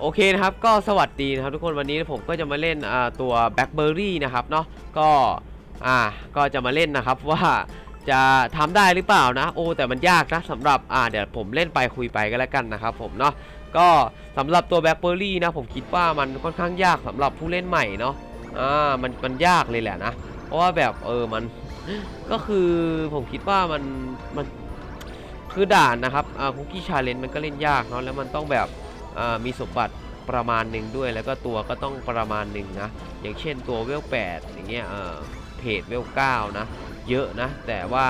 โอเคนะครับ ก็สวัสดีนะครับทุกคนวันนี้ผมก็จะมาเล่นตัว Blackberry นะครับเนาะก็อ่าก็จะมาเล่นนะครับว่าจะทำได้หรือเปล่านะ โอ้แต่มันยากนะสำหรับอ่าเดี๋ยวผมเล่นไปคุยไปก็แล้วกันนะครับผมเนาะก็สำหรับตัว Blackberry นะผมคิดว่ามันค่อนข้างยากสำหรับผู้เล่นใหม่เนาะอ่ามันมันยากเลยแหละนะ เพราะว่าแบบเออมันก็คือผมคิดว่ามันมันคือด่านนะครับอ่าคุกกี้ชาเลนจ์มันก็เล่นยากเนาะแล้วมันต้องแบบ มีสมบัติประมาณหนึ่งด้วยแล้วก็ตัวก็ต้องประมาณหนึ่งนะอย่างเช่นตัวเวล8อย่างเงี้ยเออเพจเวล9นะเยอะนะ แต่ว่า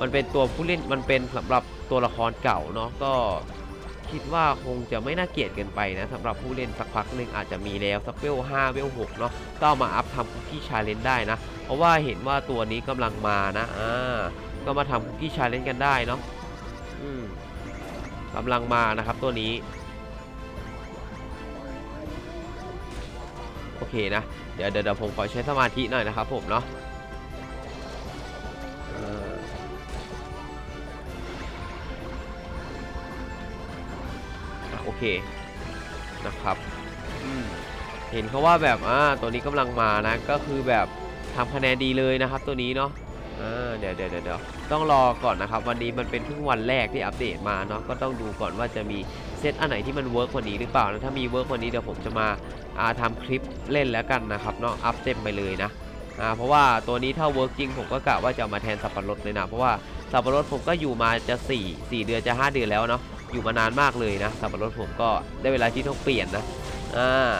มันเป็นตัวผู้เล่นมันเป็นสำหรับตัวละครเก่าเนาะก็คิดว่าคงจะไม่น่าเกลียดเกินไปนะสำหรับผู้เล่นสักพักหนึ่งอาจจะมีแล้วสักเวล5เวล6เนาะก็ามาอัพทำคุกกี้ชาเลนจ์ได้นะ เพราะว่าเห็นว่าตัวนี้กำลังมานะอ่าก็มาทำคุกกี้ชาเลนจ์กันได้เนาะอืมกำลังมานะครับตัวนี้ เคนะ เดี๋ยวเดี๋ยวผมขอใช้สมาธิหน่อยนะครับผมเนาะโอเคนะครับเห็นเขาว่าแบบอ่าตัวนี้กำลังมานะ ก็คือแบบทำคะแนนดีเลยนะครับ ตัวนี้เนาะ เดี๋ยวเดี๋ยวเดี๋ยวเดี๋ยวต้องรอก่อนนะครับ วันนี้มันเป็นเพิ่งวันแรกที่อัปเดตมาเนาะก็ต้องดูก่อนว่าจะมีเซตอันไหนที่มันเวิร์กกว่านี้หรือเปล่านะถ้ามีเวิร์กกว่านี้เดี๋ยวผมจะมาอาทำคลิปเล่นแล้วกันนะครับเนาะอัพเต็มไปเลยนะอ่าเพราะว่าตัวนี้ถ้าเวิร์กจริงผมก็กะว่าจะเอามาแทนสับปะรดเลยนะเพราะว่าสับปะรดผมก็อยู่มาจะ 4 4 เดือนจะ 5 เดือนแล้วเนาะอยู่มานานมากเลยนะสับปะรดผมก็ได้เวลาที่ต้องเปลี่ยนนะอ่า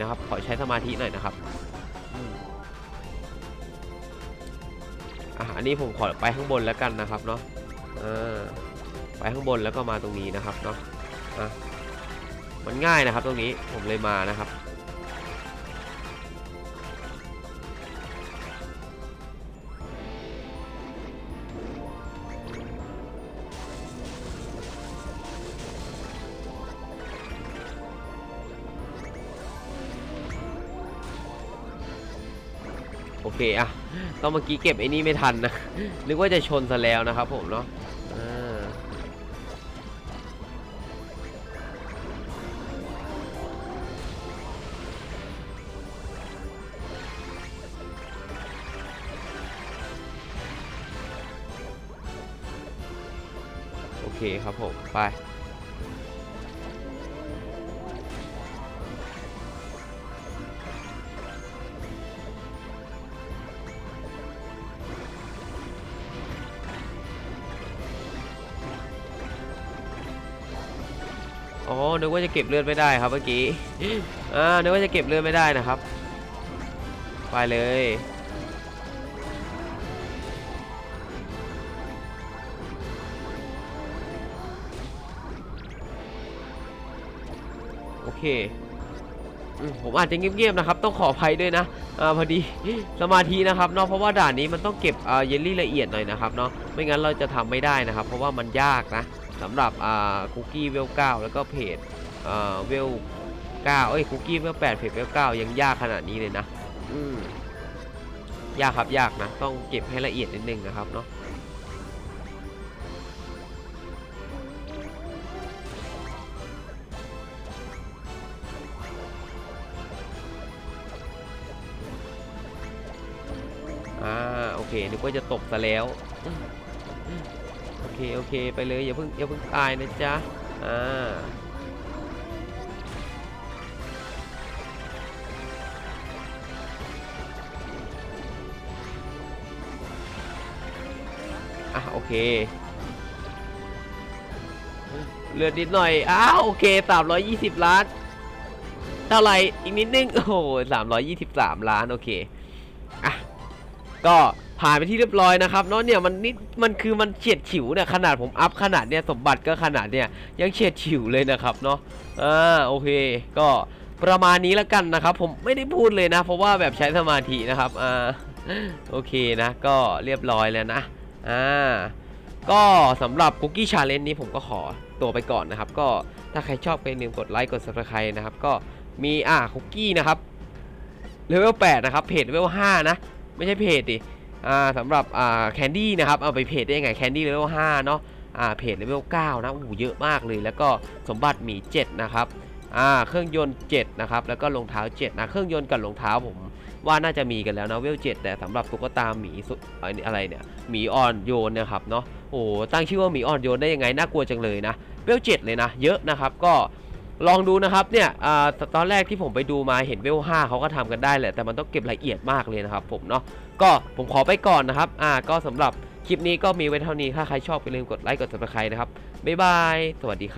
นะครับ ขอใช้สมาธิหน่อยนะครับอะอันนี้ผมขอไปข้างบนแล้วกันนะครับเนาะอ่าไปข้างบนแล้วก็มาตรงนี้นะครับเนาะอะมันง่ายนะครับตรงนี้ผมเลยมานะครับ เคอะต้องเมื่อกี้เก็บไอ้นี่ไม่ทันนะ นึกว่าจะชนซะแล้วนะครับผมเนาะโอเคครับผม ไป อ๋อนึกว่าจะเก็บเลือดไม่ได้ครับเมื่อกี้อ่านึกว่าจะเก็บเลือดไม่ได้นะครับ ไปเลยโอเคผมอาจจะเงียบๆนะครับ ต้องขออภัยด้วยนะอ่าพอดีสมาธินะครับเนาะเพราะว่าด่านนี้มันต้องเก็บเยลลี่ละเอียดหน่อยนะครับเนาะไม่งั้นเราจะทำไม่ได้นะครับ เพราะว่ามันยากนะ สำหรับอ่าคุกกี้เวลเก้าแล้วก็เพจอ่าเวลเก้าเอ้ยคุกกี้เวลแปดเพจเวลเก้ายังยากขนาดนี้เลยนะอืมยากครับยากนะต้องเก็บให้ละเอียดนิดนึงนะครับเนาะอ่าโอเคนึกว่าจะตกซะแล้ว เคโอเคไปเลยอย่าเพิ่งอย่าเพิ่งตายนะจ๊ะอ่าอะโอเคเหลือนิดหน่อย อ้าวโอเค 320 ล้าน เท่าไหร่อีกนิดนึง โอ้โห323 ล้าน โอเค อะ ก็ ผ่านไปที่เรียบร้อยนะครับเนาะเนี่ยมันนิดมันคือมันเฉียดฉิวเนี่ยขนาดผมอัพขนาดเนี่ยสมบัติก็ขนาดเนี่ยยังเฉียดฉิวเลยนะครับเนาะอ่าโอเคก็ประมาณนี้แล้วกันนะครับ ผมไม่ได้พูดเลยนะ เพราะว่าแบบใช้สมาธินะครับอ่าโอเคนะ ก็เรียบร้อยแล้วนะอ่าก็สำหรับคุกกี้ชาเลนจ์นี้ผมก็ขอตัวไปก่อนนะครับ ก็ถ้าใครชอบก็อย่าลืมกดไลค์กด subscribe นะครับ ก็มีอ่าคุกกี้นะครับเลเวล8นะครับเพจเลเวล5นะ ไม่ใช่เพจดิ อ่าสำหรับอ่าแคนดี้นะครับเอาไปเพจได้ยังไงแคนดี้เลเวล5เนาะอ่าเพจเลเวล9นะโอ้โหเยอะมากเลย แล้วก็สมบัติหมี 7 นะครับอ่าเครื่องยนต์ 7 นะครับ แล้วก็รองเท้า 7 นะ เครื่องยนต์กับรองเท้าผมว่าน่าจะมีกันแล้วนะเวล7แต่สำหรับตุ๊กตาหมีสุอันนี้อะไรเนี่ยหมีอ่อนโยนนะครับเนาะโอ้ตั้งชื่อว่าหมีอ่อนโยนได้ยังไงน่ากลัวจังเลยนะเวล7เลยนะ เยอะนะครับก็ ลองดูนะครับเนี่ยอตอนแรกที่ผมไปดูมาเห็นเวล5เขาก็ทำกันได้แหละแต่มันต้องเก็บรายละเอียดมากเลยนะครับผมเนาะก็ผมขอไปก่อนนะครับอ่าก็สำหรับคลิปนี้ก็มีไว้เท่านี้ถ้าใครชอบอย่าลืมกดไลค์กดติดตามใครนะครับบ๊ายบายสวัสดีครับ